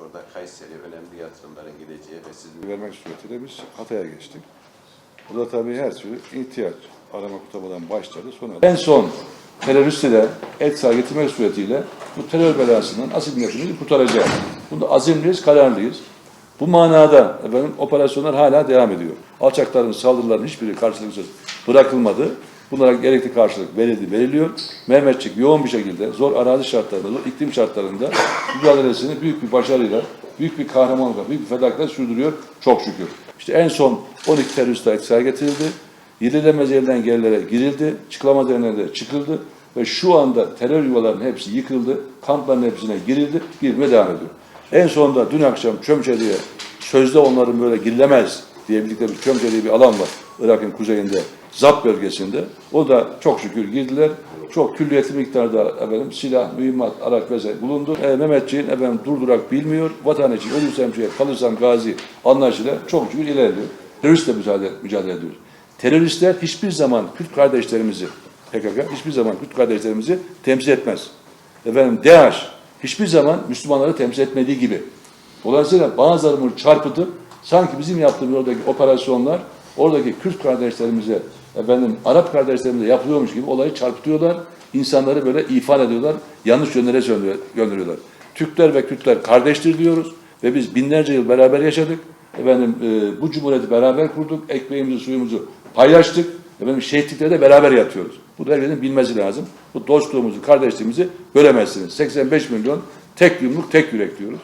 orada Kayseri önemli yatırımların gideceği ve sizin vermek suretiyle biz Hatay'a geçtik. Bu da tabii her türlü ihtiyaç. Arama kurtarmadan başladı sonra. En son teröristlere et sağ getirmek suretiyle bu terör belasından asil milletimizi kurtaracağız. Bunda azimliyiz, kararlıyız. Bu manada efendim, operasyonlar hala devam ediyor. Alçakların saldırıların hiçbiri karşılıksız bırakılmadı. Bunlara gerekli karşılık verildi, veriliyor. Mehmetçik yoğun bir şekilde zor arazi şartlarında, zor iklim şartlarında mücadelesini büyük bir başarıyla, büyük bir kahramanlıkla, büyük bir fedakarlıkla sürdürüyor çok şükür. İşte en son 12 terörist etkisine getirildi. Yedilemez yerden yerlere girildi, çıkılamaz yerlere çıkıldı ve şu anda terör yuvalarının hepsi yıkıldı, kampların hepsine girildi, girmeye devam ediyor. En sonunda dün akşam Çömçeli'ye sözde onların böyle girilemez diye bir Çömçeli bir alan var Irak'ın kuzeyinde, Zap bölgesinde. O da çok şükür girdiler. Çok külliyetli miktarda efendim, silah, mühimmat, araç vesaire bulundu. E, Mehmetçiğin efendim durdurak bilmiyor. Vatan için ölürsem şeye, kalırsam gazi anlayışıyla çok şükür ilerliyor. Teröristle mücadele, mücadele ediyoruz. Teröristler hiçbir zaman Kürt kardeşlerimizi, PKK hiçbir zaman Kürt kardeşlerimizi temsil etmez. Efendim DAEŞ hiçbir zaman Müslümanları temsil etmediği gibi. Dolayısıyla bazılarını çarpıtıp sanki bizim yaptığımız oradaki operasyonlar oradaki Kürt kardeşlerimize, efendim Arap kardeşlerimize yapılıyormuş gibi olayı çarpıtıyorlar. İnsanları böyle ifade ediyorlar, yanlış yönlere gönderiyor- gönderiyorlar. Türkler ve Kürtler kardeştir diyoruz ve biz binlerce yıl beraber yaşadık. Efendim e, bu cumhuriyeti beraber kurduk, ekmeğimizi, suyumuzu paylaştık. Efendim şehitlikte de beraber yatıyoruz. Bu da herkesin bilmesi lazım. Bu dostluğumuzu, kardeşliğimizi bölemezsiniz. 85 milyon tek yumruk, tek yürek diyoruz.